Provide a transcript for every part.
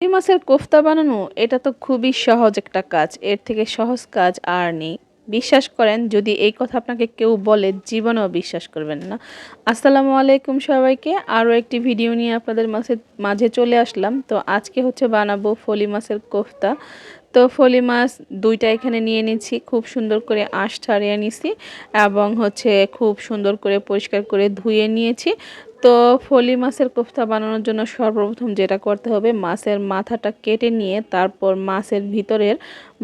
রুই মাছের কোফতা বানানো, এটা তো খুবই সহজ একটা কাজ। এর থেকে সহজ কাজ আর নেই। বিশ্বাস করেন, যদি এই কথা আপনাকে কেউ বলে, জীবনেও বিশ্বাস করবেন না। আসসালামু আলাইকুম সবাইকে। আরও একটি ভিডিও নিয়ে আপনাদের মাঝে মাঝে চলে আসলাম। তো আজকে হচ্ছে বানাবো ফলি মাছের কোফতা। তো ফলি মাছ দুইটা এখানে নিয়ে নিচ্ছি খুব সুন্দর করে আঁশ ছাড়িয়ে নিছি এবং হচ্ছে খুব সুন্দর করে পরিষ্কার করে ধুয়ে নিয়েছি। তো ফলি মাছের কোফতা বানানোর জন্য সর্বপ্রথম যেটা করতে হবে, মাছের মাথাটা কেটে নিয়ে তারপর মাছের ভিতরের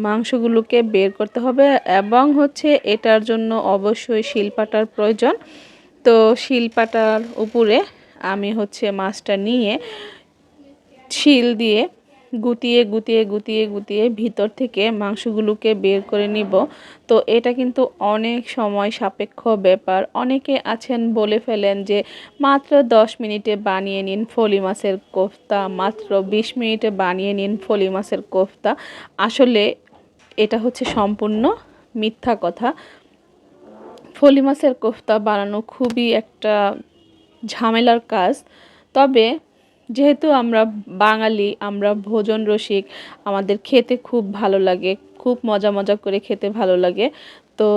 মাংসগুলোকে বের করতে হবে এবং হচ্ছে এটার জন্য অবশ্যই শিলপাটার প্রয়োজন। তো শিলপাটার উপরে আমি হচ্ছে মাছটা নিয়ে শিল দিয়ে গুতিয়ে গুতিয়ে গুতিয়ে গুতিয়ে ভিতর থেকে মাংসগুলোকে বের করে নিব। তো এটা কিন্তু অনেক সময় সাপেক্ষ ব্যাপার। অনেকে আছেন বলে ফেলেন যে মাত্র দশ মিনিটে বানিয়ে নিন ফলি মাছের কোফতা, মাত্র বিশ মিনিটে বানিয়ে নিন ফলি মাছের কোফতা। আসলে এটা হচ্ছে সম্পূর্ণ মিথ্যা কথা। ফলি মাছের কোফতা বানানো খুবই একটা ঝামেলার কাজ। তবে যেহেতু আমরা বাঙালি, আমরা ভোজন রসিক, আমাদের খেতে খুব ভালো লাগে, খুব মজা মজা করে খেতে ভালো লাগে। তো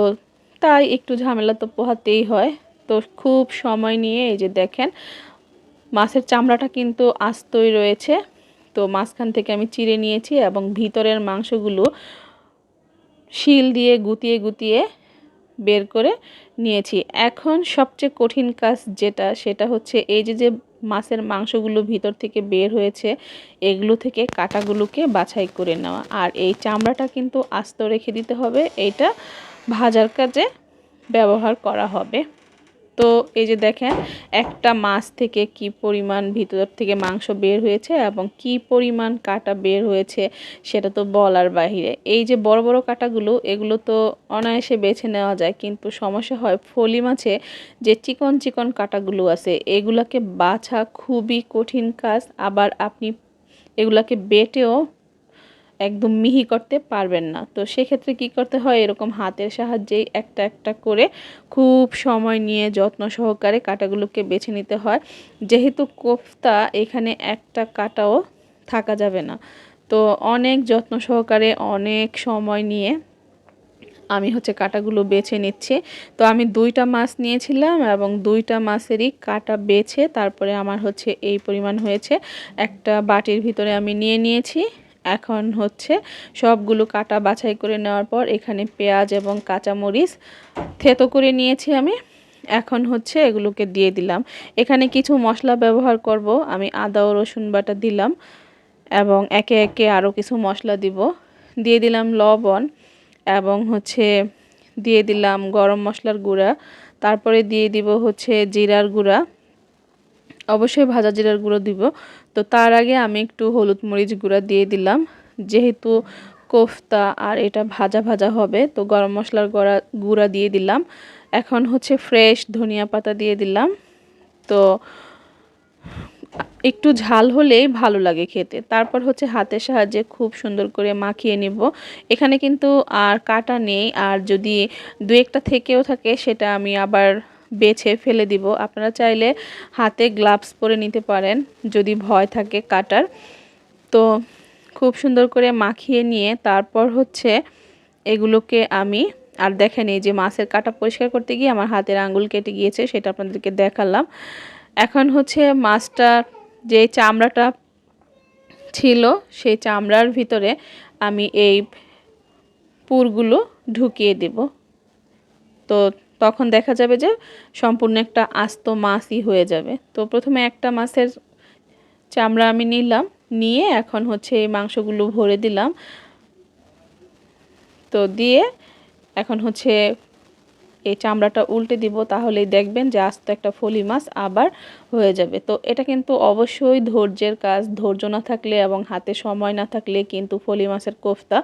তাই একটু ঝামেলা তো পোহাতেই হয়। তো খুব সময় নিয়ে এই যে দেখেন, মাছের চামড়াটা কিন্তু আস্তই রয়েছে। তো মাঝখান থেকে আমি চিড়ে নিয়েছি এবং ভিতরের মাংসগুলো শিল দিয়ে গুতিয়ে গুতিয়ে বের করে নিয়েছি। এখন সবচেয়ে কঠিন কাজ যেটা, সেটা হচ্ছে এই যে যে মাছের মাংসগুলো ভিতর থেকে বের হয়েছে, এগুলো থেকে কাটাগুলোকে বাছাই করে নেওয়া। আর এই চামড়াটা কিন্তু আস্ত রেখে দিতে হবে, এইটা ভাজার কাজে ব্যবহার করা হবে। তো এই যে দেখেন, একটা মাছ থেকে কি পরিমাণ ভিতর থেকে মাংস বের হয়েছে এবং কি পরিমাণ কাটা বের হয়েছে সেটা তো বলার বাহিরে। এই যে বড় বড় কাটাগুলো, এগুলো তো অনায়াসে বেছে নেওয়া যায়, কিন্তু সমস্যা হয় ফলি মাছে যে চিকন চিকন কাটাগুলো আছে, এগুলাকে বাছা খুবই কঠিন কাজ। আবার আপনি এগুলাকে বেটেও একদম মিহি করতে পারবেন না। তো সেক্ষেত্রে কি করতে হয়? এরকম হাতের সাহায্যেই একটা একটা করে খুব সময় নিয়ে যত্ন সহকারে কাটাগুলোকে বেছে নিতে হয়। যেহেতু কোফতা এখানে একটা কাটাও থাকা যাবে না। তো অনেক যত্ন সহকারে অনেক সময় নিয়ে আমি হচ্ছে কাটাগুলো বেছে নিচ্ছি। তো আমি দুইটা মাছ নিয়েছিলাম এবং দুইটা মাছেরই কাটা বেছে তারপরে আমার হচ্ছে এই পরিমাণ হয়েছে। একটা বাটির ভিতরে আমি নিয়ে নিয়েছি। এখন হচ্ছে সবগুলো কাটা বাছাই করে নেওয়ার পর এখানে পেঁয়াজ এবং কাঁচামরিচ থেতো করে নিয়েছি আমি। এখন হচ্ছে এগুলোকে দিয়ে দিলাম। এখানে কিছু মশলা ব্যবহার করব। আমি আদা ও রসুন বাটা দিলাম এবং একে একে আরও কিছু মশলা দিব। দিয়ে দিলাম লবণ এবং হচ্ছে দিয়ে দিলাম গরম মশলার গুঁড়া। তারপরে দিয়ে দিব হচ্ছে জিরার গুঁড়া। অবশ্যই ভাজা জিরার গুঁড়ো দিব। তো তার আগে আমি একটু হলুদ মরিচ গুঁড়া দিয়ে দিলাম। যেহেতু কোফতা আর এটা ভাজা ভাজা হবে, তো গরম মশলার গুঁড়া গুঁড়া দিয়ে দিলাম। এখন হচ্ছে ফ্রেশ ধনিয়া পাতা দিয়ে দিলাম। তো একটু ঝাল হলেই ভালো লাগে খেতে। তারপর হচ্ছে হাতের সাহায্যে খুব সুন্দর করে মাখিয়ে নিব। এখানে কিন্তু আর কাটা নেই, আর যদি দু একটা থেকেও থাকে সেটা আমি আবার বেছে ফেলে দিব। আপনারা চাইলে হাতে গ্লাভস পরে নিতে পারেন, যদি ভয় থাকে কাটার। তো খুব সুন্দর করে মাখিয়ে নিয়ে তারপর হচ্ছে এগুলোকে আমি, আর দেখেন এই যে মাছের কাটা পরিষ্কার করতে গিয়ে আমার হাতের আঙ্গুল কেটে গিয়েছে, সেটা আপনাদেরকে দেখালাম। এখন হচ্ছে মাছটা যে চামড়াটা ছিল, সেই চামড়ার ভিতরে আমি এই পুরগুলো ঢুকিয়ে দেব। তো তখন দেখা যাবে যে সম্পূর্ণ একটা আস্ত মাছই হয়ে যাবে। তো প্রথমে একটা মাছের চামড়া আমি নিলাম, নিয়ে এখন হচ্ছে এই মাংসগুলো ভরে দিলাম। তো দিয়ে এখন হচ্ছে এই চামড়াটা উল্টে দিব তাহলেই দেখবেন যে আস্ত একটা ফলি মাছ আবার হয়ে যাবে। তো এটা কিন্তু অবশ্যই ধৈর্যের কাজ, ধৈর্য না থাকলে এবং হাতে সময় না থাকলে কিন্তু ফলি মাছের কোফতা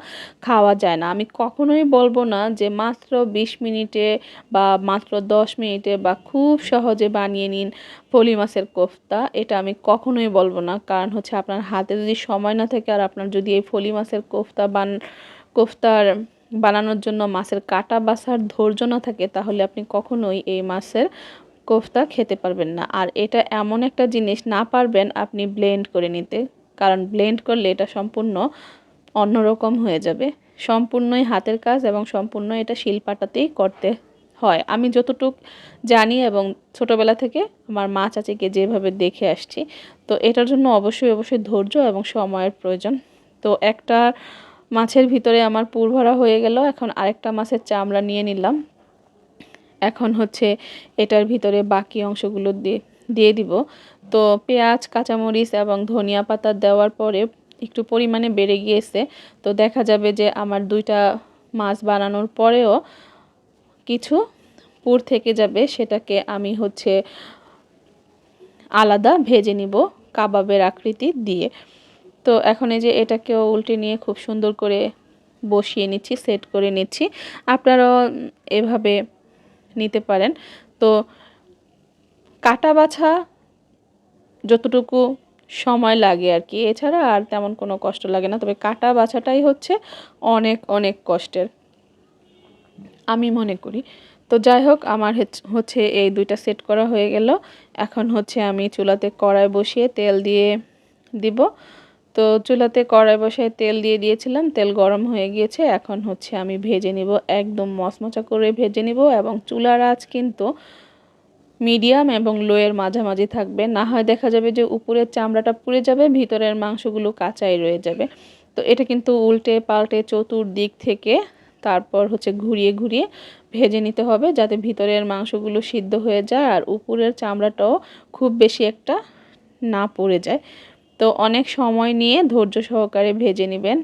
খাওয়া যায় না। আমি কখনোই বলব না যে মাত্র বিশ মিনিটে বা মাত্র দশ মিনিটে বা খুব সহজে বানিয়ে নিন ফলি মাছের কোফতা। এটা আমি কখনোই বলব না। কারণ হচ্ছে আপনার হাতে যদি সময় না থাকে আর আপনার যদি এই ফলি মাছের কোফতা বান, কোফতার বানানোর জন্য মাছের কাটা বাসার ধৈর্য না থাকে, তাহলে আপনি কখনোই এই মাছের কোফতা খেতে পারবেন না। আর এটা এমন একটা জিনিস না পারবেন আপনি ব্লেন্ড করে নিতে, কারণ ব্লেন্ড করলে এটা সম্পূর্ণ অন্যরকম হয়ে যাবে। সম্পূর্ণই হাতের কাজ এবং সম্পূর্ণ এটা শিলপাটাতেই করতে হয়। আমি যতটুক জানি এবং ছোটবেলা থেকে আমার মা চাচিকে যেভাবে দেখে আসছি, তো এটার জন্য অবশ্যই অবশ্যই ধৈর্য এবং সময়ের প্রয়োজন। তো একটা মাছের ভিতরে আমার পুর ভরা হয়ে গেল। এখন আরেকটা মাছের চামড়া নিয়ে নিলাম। এখন হচ্ছে এটার ভিতরে বাকি অংশগুলো দিয়ে দিয়ে দিব। তো পেঁয়াজ, কাঁচামরিচ এবং ধনিয়া পাতা দেওয়ার পরে একটু পরিমাণে বেড়ে গিয়েছে। তো দেখা যাবে যে আমার দুইটা মাছ বানানোর পরেও কিছু পুর থেকে যাবে। সেটাকে আমি হচ্ছে আলাদা ভেজে নিব কাবাবের আকৃতি দিয়ে। তো এখন এই যে এটাকেও উল্টে নিয়ে খুব সুন্দর করে বসিয়ে নিচ্ছি, সেট করে নিচ্ছি। আপনারাও এভাবে নিতে পারেন। তো কাটা বাছা যতটুকু সময় লাগে আর কি, এছাড়া আর তেমন কোনো কষ্ট লাগে না। তবে কাটা বাছাটাই হচ্ছে অনেক অনেক কষ্টের। আমি মনে করি। তো যাই হোক, আমার হচ্ছে এই দুইটা সেট করা হয়ে গেল। এখন হচ্ছে আমি চুলাতে কড়াই বসিয়ে তেল দিয়ে দিব। তো চুলাতে কড়াই বসায় তেল দিয়ে দিয়েছিলাম, তেল গরম হয়ে গিয়েছে। এখন হচ্ছে আমি ভেজে নিব, একদম মচমচা করে ভেজে নিব এবং চুলার আঁচ কিন্তু মিডিয়াম এবং লোয়ের মাঝামাঝি থাকবে। না হয় দেখা যাবে যে উপরের চামড়াটা পুড়ে যাবে, ভিতরের মাংসগুলো কাঁচাই রয়ে যাবে। তো এটা কিন্তু উল্টে পাল্টে চতুর্দিক থেকে তারপর হচ্ছে ঘুরিয়ে ঘুরিয়ে ভেজে নিতে হবে যাতে ভিতরের মাংসগুলো সিদ্ধ হয়ে যায় আর উপরের চামড়াটাও খুব বেশি একটা না পড়ে যায়। তো অনেক সময় নিয়ে ধৈর্য সহকারে ভেজে নেবেন।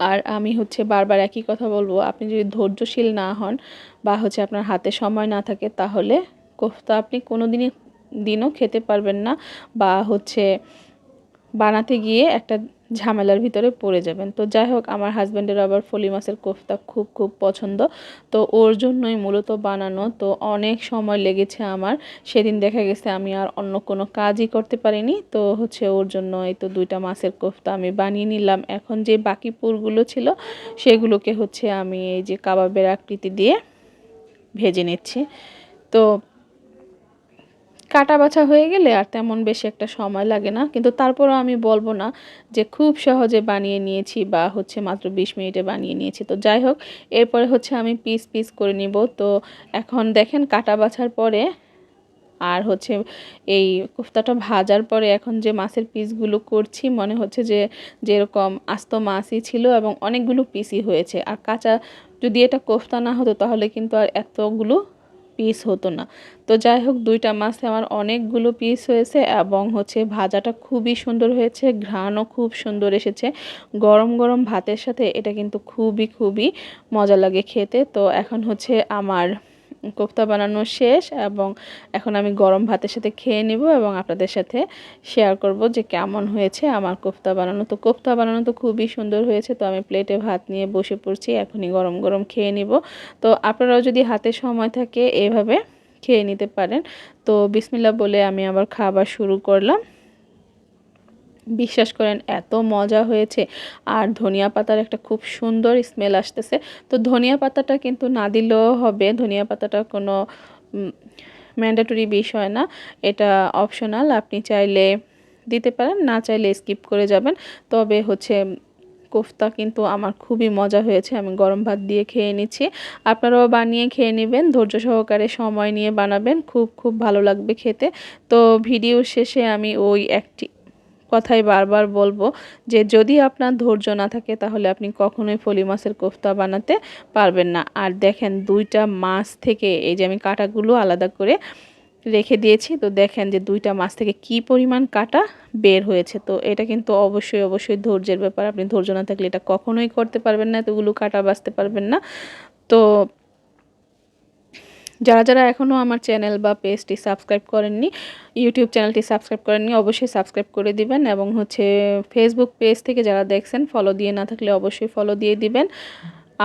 আর আমি হচ্ছে বারবার একই কথা বলব, আপনি যদি ধৈর্যশীল না হন বা হচ্ছে আপনার হাতে সময় না থাকে, তাহলে কোফতা আপনি কোনো দিনই দিনও খেতে পারবেন না বা হচ্ছে বানাতে গিয়ে একটা ঝামেলার ভিতরে পড়ে যাবেন। তো যাই হোক আমার হাজব্যান্ডের আবার ফলি মাছের কোফতা খুব খুব পছন্দ। তো ওর জন্যই মূলত বানানো। তো অনেক সময় লেগেছে আমার। সেদিন দেখা গেছে আমি আর অন্য কোনো কাজই করতে পারিনি। তো হচ্ছে ওর জন্য এই তো দুইটা মাছের কোফতা আমি বানিয়ে নিলাম। এখন যে বাকি পুরগুলো ছিল, সেগুলোকে হচ্ছে আমি এই যে কাবাবের আকৃতি দিয়ে ভেজে নিচ্ছি। তো কাটা বাছা হয়ে গেলে আর তেমন বেশি একটা সময় লাগে না। কিন্তু তারপরও আমি বলব না যে খুব সহজে বানিয়ে নিয়েছি বা হচ্ছে মাত্র বিশ মিনিটে বানিয়ে নিয়েছি। তো যাই হোক, এরপরে হচ্ছে আমি পিস পিস করে নিব। তো এখন দেখেন কাটা বাছার পরে আর হচ্ছে এই কোফতাটা ভাজার পরে এখন যে মাছের পিসগুলো করছি, মনে হচ্ছে যে যেরকম আস্ত মাছই ছিল এবং অনেকগুলো পিসই হয়েছে। আর কাঁচা যদি এটা কোফতা না হতো তাহলে কিন্তু আর এতগুলো পিস হতো না। তো যাই হোক দুইটা মাছে আমার অনেকগুলো পিস হয়েছে এবং হচ্ছে ভাজাটা খুবই সুন্দর হয়েছে, ঘ্রাণও খুব সুন্দর এসেছে। গরম গরম ভাতের সাথে এটা কিন্তু খুবই খুবই মজা লাগে খেতে। তো এখন হচ্ছে আমার কোফতা বানানো শেষ এবং এখন আমি গরম ভাতের সাথে খেয়ে নিব এবং আপনাদের সাথে শেয়ার করব যে কেমন হয়েছে আমার কোফতা বানানো। তো কোফতা বানানো তো খুবই সুন্দর হয়েছে, তো আমি প্লেটে ভাত নিয়ে বসে পড়ছি, এখনই গরম গরম খেয়ে নিব। তো আপনারাও যদি হাতে সময় থাকে এভাবে খেয়ে নিতে পারেন। তো বিসমিল্লা বলে আমি আবার খাবার শুরু করলাম। বিশ্বাস করেন, এত মজা হয়েছে। আর ধনিয়া পাতার একটা খুব সুন্দর স্মেল আসতেছে। তো ধনিয়া পাতাটা কিন্তু না দিলেও হবে। ধনিয়া পাতাটা কোনো ম্যান্ডেটরি বিষয় না। এটা অপশনাল আপনি চাইলে দিতে পারেন, না চাইলে স্কিপ করে যাবেন। তবে হচ্ছে কোফতা কিন্তু আমার খুবই মজা হয়েছে। আমি গরম ভাত দিয়ে খেয়ে নিচ্ছি। আপনারাও বানিয়ে খেয়ে নেবেন। ধৈর্য সহকারে সময় নিয়ে বানাবেন। খুব খুব ভালো লাগবে খেতে। তো ভিডিও শেষে আমি ওই একটি কথাই বারবার বলব যে যদি আপনার ধৈর্য না থাকে, তাহলে আপনি কখনোই ফলি মাছের কোফতা বানাতে পারবেন না। আর দেখেন, দুইটা মাছ থেকে এই যে আমি কাটাগুলো আলাদা করে রেখে দিয়েছি, তো দেখেন যে দুইটা মাছ থেকে কি পরিমাণ কাটা বের হয়েছে। তো এটা কিন্তু অবশ্যই অবশ্যই ধৈর্যের ব্যাপার। আপনি ধৈর্য না থাকলে এটা কখনোই করতে পারবেন না, এতগুলো কাটা বাঁচতে পারবেন না। তো যারা যারা এখনও আমার চ্যানেল বা পেজটি সাবস্ক্রাইব করেননি ইউটিউব চ্যানেলটি সাবস্ক্রাইব করেননি, অবশ্যই সাবস্ক্রাইব করে দিবেন এবং হচ্ছে ফেসবুক পেজ থেকে যারা দেখছেন ফলো দিয়ে না থাকলে অবশ্যই ফলো দিয়ে দিবেন।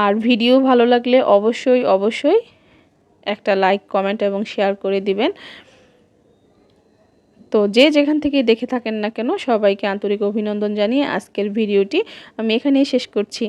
আর ভিডিও ভালো লাগলে অবশ্যই অবশ্যই একটা লাইক কমেন্ট এবং শেয়ার করে দিবেন। তো যে যেখান থেকে দেখে থাকেন না কেন, সবাইকে আন্তরিক অভিনন্দন জানিয়ে আজকের ভিডিওটি আমি এখানেই শেষ করছি।